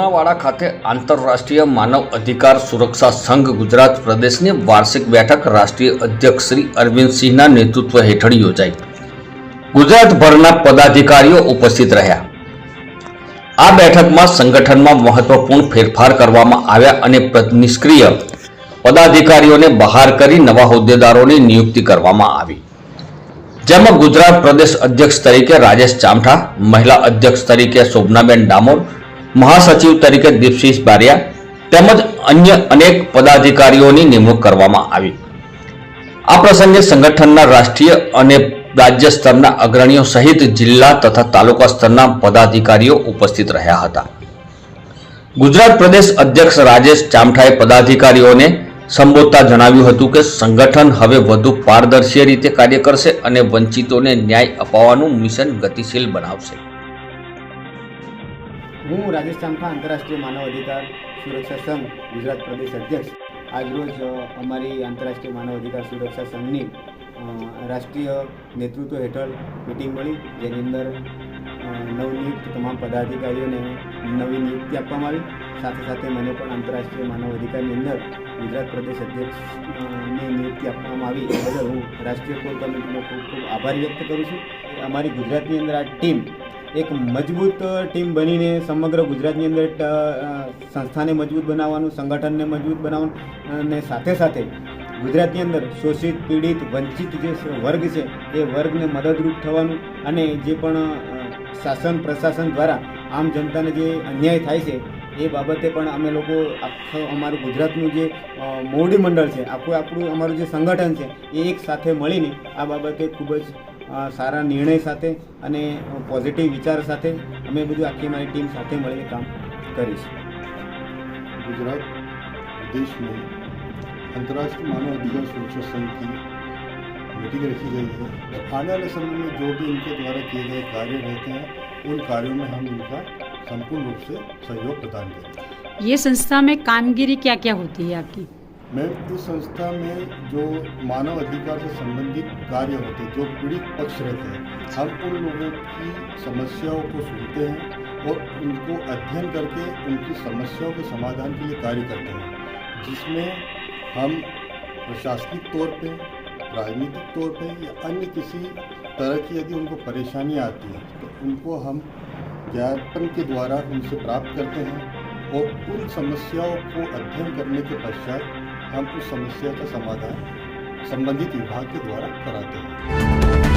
લુણાવાડા ખાતે આંતરરાષ્ટ્રીય માનવ અધિકાર સુરક્ષા સંઘ ગુજરાત પ્રદેશની વાર્ષિક બેઠક રાષ્ટ્રીય અધ્યક્ષ શ્રી અરવિંદસિંહના નેતૃત્વ હેઠળ યોજાઈ. ગુજરાતભરના પદાધિકારીઓ ઉપસ્થિત રહ્યા. આ બેઠકમાં સંગઠનમાં મહત્વપૂર્ણ ફેરફાર કરવામાં આવ્યા અને નિષ્ક્રિય પદાધિકારીઓને બહાર કરી નવા હોદ્દેદારોની નિયુક્તિ કરવામાં આવી. જેમાં ગુજરાત પ્રદેશ અધ્યક્ષ તરીકે રાજેશ ચામઠા, મહિલા અધ્યક્ષ તરીકે શોભનાબેન ડામોર મહાસચિવ તરીકે દીપશીષ બારિયા તેમજ અન્ય અનેક પદાધિકારીઓની નિમણૂક કરવામાં આવી. આ પ્રસંગે સંગઠનના રાષ્ટ્રીય અને રાજ્ય સ્તરના અગ્રણીઓ સહિત જિલ્લા તથા તાલુકા સ્તરના પદાધિકારીઓ ઉપસ્થિત રહ્યા હતા. ગુજરાત પ્રદેશ અધ્યક્ષ રાજેશ ચામઠાએ પદાધિકારીઓને સંબોધતા જણાવ્યું હતું કે સંગઠન હવે વધુ પારદર્શી રીતે કાર્ય કરશે અને વંચિતોને ન્યાય અપાવવાનું મિશન ગતિશીલ બનાવશે. હું રાજસ્થાનમાં આંતરરાષ્ટ્રીય માનવ અધિકાર સુરક્ષા સંઘ, ગુજરાત પ્રદેશ અધ્યક્ષ. આજરોજ અમારી આંતરરાષ્ટ્રીય માનવ અધિકાર સુરક્ષા સંઘની રાષ્ટ્રીય નેતૃત્વ હેઠળ મિટિંગ મળી, જેની અંદર નવનિયુક્ત તમામ પદાધિકારીઓને નવી નિયુક્તિ આપવામાં આવી. સાથે સાથે મને પણ આંતરરાષ્ટ્રીય માનવ અધિકારની અંદર ગુજરાત પ્રદેશ અધ્યક્ષની નિયુક્તિ આપવામાં આવી. એ બદલ હું રાષ્ટ્રીય કોર કમિટીનો ખૂબ ખૂબ આભાર વ્યક્ત કરું છું. અમારી ગુજરાતની અંદર આ ટીમ એક મજબૂત ટીમ બનીને સમગ્ર ગુજરાતની અંદર સંસ્થાને મજબૂત બનાવવાનું, સંગઠનને મજબૂત બનાવવાનું અને સાથે સાથે ગુજરાતની અંદર શોષિત, પીડિત, વંચિત જે વર્ગ છે, એ વર્ગને મદદરૂપ થવાનું અને જે પણ શાસન પ્રશાસન દ્વારા આમ જનતાને જે અન્યાય થાય છે, એ બાબતે પણ અમે લોકો આખું અમારું ગુજરાતનું જે મોવડી મંડળ છે, આખું આપણું અમારું જે સંગઠન છે, એ એક સાથે મળીને આ બાબતે ખૂબ જ સારા નિર્ણય સાથે અને પોઝિટિવ વિચાર સાથે અમે બધું આખી અમારી ટીમ સાથે મળીને કામ કરીશું गुजरात प्रदेश में अंतर्राष्ट्रीय मानव अधिकार सुरक्षा संघ की मीटिंग रखी गई है और आने वाले समय में जो भी इनके द्वारा किए गए कार्य रहते हैं उन कार्यों में हम इनका संपूर्ण रूप से सहयोग प्रदान करेंगे ये संस्था में कामगिरी क्या क्या होती है आपकी मैं इस संस्था में जो मानव अधिकार से संबंधित कार्य होते हैं, जो पीड़ित पक्ष रहते हैं, हम उन लोगों की समस्याओं को सुनते हैं और उनको अध्ययन करके उनकी समस्याओं के समाधान के लिए कार्य करते हैं, जिसमें हम प्रशासनिक तौर पे, राजनीतिक तौर पे या अन्य किसी तरह की यदि उनको परेशानियाँ आती हैं तो उनको हम ज्ञापन के द्वारा उनसे प्राप्त करते हैं और उन समस्याओं को अध्ययन करने के पश्चात हम उस समस्या का समाधान संबंधित विभाग के द्वारा कराते हैं